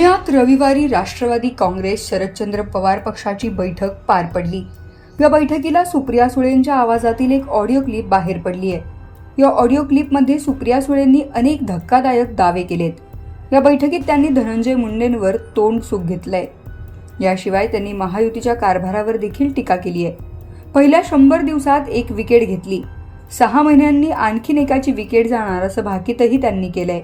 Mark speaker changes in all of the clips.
Speaker 1: पुण्यात रविवारी राष्ट्रवादी काँग्रेस शरदचंद्र पवार पक्षाची बैठक पार पडली. या बैठकीला सुप्रिया सुळेंच्या आवाजातील एक ऑडिओ क्लिप बाहेर पडली आहे या ऑडिओ क्लिपमध्ये सुप्रिया सुळेंनी अनेक धक्कादायक दावे केलेत. या बैठकीत त्यांनी धनंजय मुंडेंवर तोंड सुख घेतलंय. याशिवाय त्यांनी महायुतीच्या कारभारावर देखील टीका केली आहे पहिल्या शंभर दिवसात एक विकेट घेतली. सहा महिन्यांनी आणखीन एकाची विकेट जाणार असं भाकीतही त्यांनी केलंय.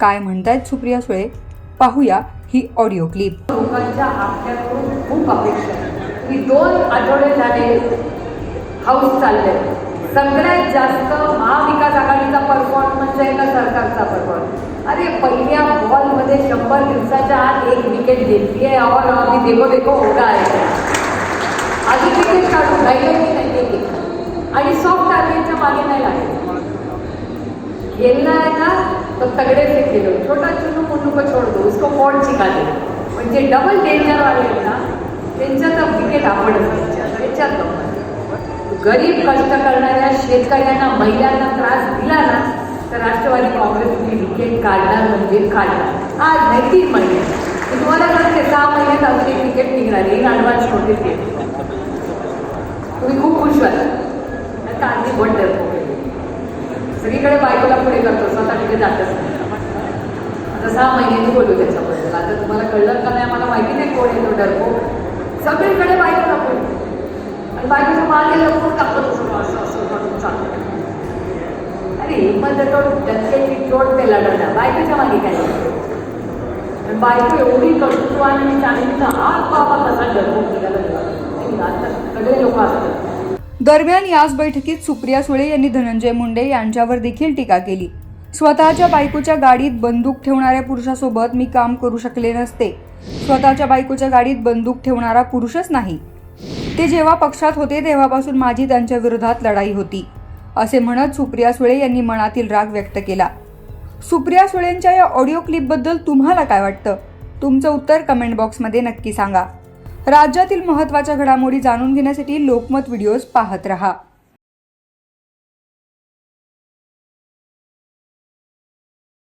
Speaker 1: काय म्हणतायत सुप्रिया सुळे? पाहूया ही ऑडिओ क्लिप.
Speaker 2: लोकांच्या आपल्याकडून खूप अपेक्षा आहे. की दोन आठवडे झाले हाऊस चालले सगळ्यात जास्त महाविकास आघाडीचा परफॉर्मन्स आहे का सरकारचा परफॉर्मन्स अरे पहिल्या बॉलमध्ये शंभर दिवसाच्या आत एक विकेट घेतली आहे. और आम्ही देखो देखो होता आहे. आधी विकेट काढून राहिलं की नाही एक आणि सॉफ्ट टार्गेटच्या मागे नाही लागेल खेलना आहे ना तो तगड़े से खेलो छोटा चुनू मुन्नू को छोड़ दो उसको कोण शिका दे। म्हणजे डबल डेंजर वाले आहेत ना त्यांच्यात विकेट आवडत त्यांच्यात त्याच्यात गरीब कष्ट करणाऱ्या शेतकऱ्यांना महिलांना त्रास दिला ना तर राष्ट्रवादी काँग्रेसने विकेट काढणार म्हणजे काढणार आज नाही तीन महिने मी तुम्हाला सांगते सहा महिन्यात अजून क्रिकेट निघणार ही ॲडव्हान्स नोटीस घेते तुम्ही खूप खुश व्हाल. नाही तर आधी बोट सगळीकडे बायकोला पुढे करतो स्वतः तिथे जातच नाही. आता सहा महिन्यांनी बोलू त्याच्याबद्दल आता तुम्हाला कळलं का नाही मला माहिती नाही कोण येतो डरको सगळीकडे बायकोला पुढे. आणि बायकोचं मागे लपून टाकत असतो असं असं म्हणून चालतो अरे हिंमत तो डक्क्याची चोट ते लढवणार बायकोच्या मागे काय बायको एवढी कर्तृत्वान आणि चांगली ना हात बाबा कसा डरको केला सगळे लोक असतात
Speaker 1: दरम्यान याच बैठकीत सुप्रिया सुळे यांनी धनंजय मुंडे यांच्यावर देखील टीका केली. स्वतःच्या बायकोच्या गाडीत बंदूक ठेवणाऱ्या पुरुषासोबत मी काम करू शकले नसते. स्वतःच्या बायकोच्या गाडीत बंदूक ठेवणारा पुरुषच नाही. ते जेव्हा पक्षात होते तेव्हापासून माझी त्यांच्या विरोधात लढाई होती असे म्हणत सुप्रिया सुळे यांनी मनातील राग व्यक्त केला. सुप्रिया सुळेंच्या या ऑडिओ क्लिपबद्दल तुम्हाला काय वाटतं? तुमचं उत्तर कमेंट बॉक्समध्ये नक्की सांगा. राज्यातील महत्त्वाच्या घडामोडी जाणून घेण्यासाठी लोकमत व्हिडिओज पाहत रहा.